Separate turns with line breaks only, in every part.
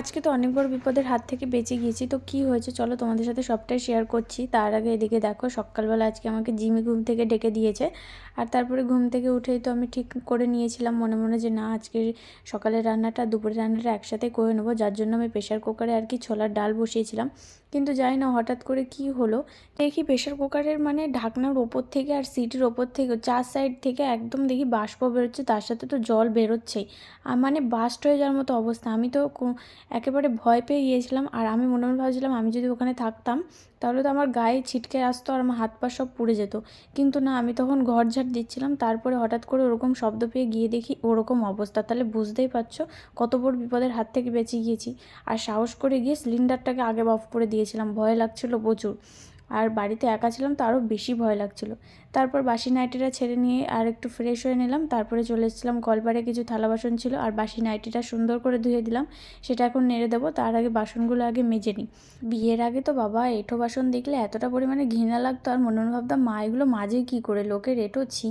আজকে তো অনেক বড় বিপদের হাত থেকে বেঁচে গিয়েছি, তো কি হয়েছে? চলো তোমাদের সাথে সবটাই শেয়ার করছি। তার আগে এদিকে দেখো, সকালবেলা আজকে আমাকে জিমি ঘুম থেকে ডেকে দিয়েছে। আর তারপরে ঘুম থেকে উঠেই তো আমি ঠিক করে নিয়েছিলাম মনে মনে যে না, আজকে সকালের রান্নাটা, দুপুরের রান্নাটা একসাথে করে নেব। যার জন্য আমি প্রেশার কুকারে আর কি ছোলার ডাল বসিয়েছিলাম। কিন্তু জানি না হঠাৎ করে কি হলো। দেখি প্রেশার কুকারের মানে ঢাকনার ওপর থেকে আর সিটির ওপর থেকে, চার সাইড থেকে একদম দেখি বাষ্প বেরোচ্ছে, তার সাথে তো জল বেরোচ্ছেই। আর মানে বাস্ট হয়ে যাওয়ার মতো অবস্থা। আমি তো একেবারে ভয় পেয়ে গিয়েছিলাম। আর আমি মনে মনে ভাবছিলাম আমি যদি ওখানে থাকতাম, তাহলে তো আমার গায়ে ছিটকে আসতো আর আমার হাত পা সব পুড়ে যেত। কিন্তু না, আমি তখন ঘর ঝাড় দিচ্ছিলাম। তারপরে হঠাৎ করে ওরকম শব্দ পেয়ে গিয়ে দেখি ওরকম অবস্থা। তাহলে বুঝতেই পারছ কত বড় বিপদের হাত থেকে বেঁচে গিয়েছি। আর সাহস করে গিয়ে সিলিন্ডারটাকে আগে অফ করে দিয়েছিলাম ভয় লাগছিল প্রচুর। আর বাড়িতে একা ছিলাম তো আরও বেশি ভয় লাগছিল। তারপর বাসি নাইটিটা ছেড়ে নিয়ে আর একটু ফ্রেশ হয়ে নিলাম, তারপরে চলে এসেছিলাম কলপারে কিছু থালা বাসন ছিল আর বাসি নাইটিটা সুন্দর করে ধুয়ে দিলাম, সেটা এখন নেড়ে দেবো, তার আগে বাসনগুলো আগে মেজে নিই। বিয়ের আগে তো বাবা এঁঠো বাসন দেখলে এতটা পরিমাণে ঘৃণা লাগতো আর মনে মনে ভাবতাম, মা, এগুলো মাঝে কী করে? লোকের এঁটো ছি।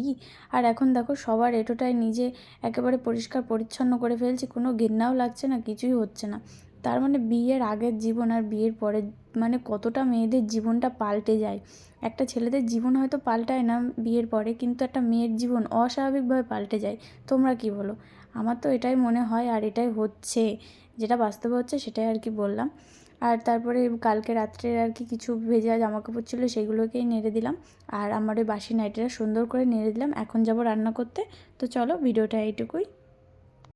আর এখন দেখো সবার এঁটোটাই নিজে একেবারে পরিষ্কার পরিচ্ছন্ন করে ফেলছি, কোনো ঘৃণাও লাগছে না, কিছুই হচ্ছে না। তার মানে বিয়ের আগের জীবন আর বিয়ের পরের মানে কতটা মেয়েদের জীবনটা পাল্টে যায়। একটা ছেলেদের জীবন হয়তো পাল্টায় না বিয়ের পরে, কিন্তু একটা মেয়ের জীবন অস্বাভাবিকভাবে পাল্টে যায়। তোমরা কি বলো? আমার তো এটাই মনে হয় আর এটাই হচ্ছে। যেটা বাস্তবে হচ্ছে সেটাই আর কি বললাম। আর তারপরে কালকে রাত্রে আর কি কিছু ভেজা জামা কাপড় ছিল সেগুলোকেই নেড়ে দিলাম। আর আমার ওই বাসি নাইটিটা সুন্দর করে নেড়ে দিলাম। এখন যাব রান্না করতে। তো চলো ভিডিওটা এইটুকুই।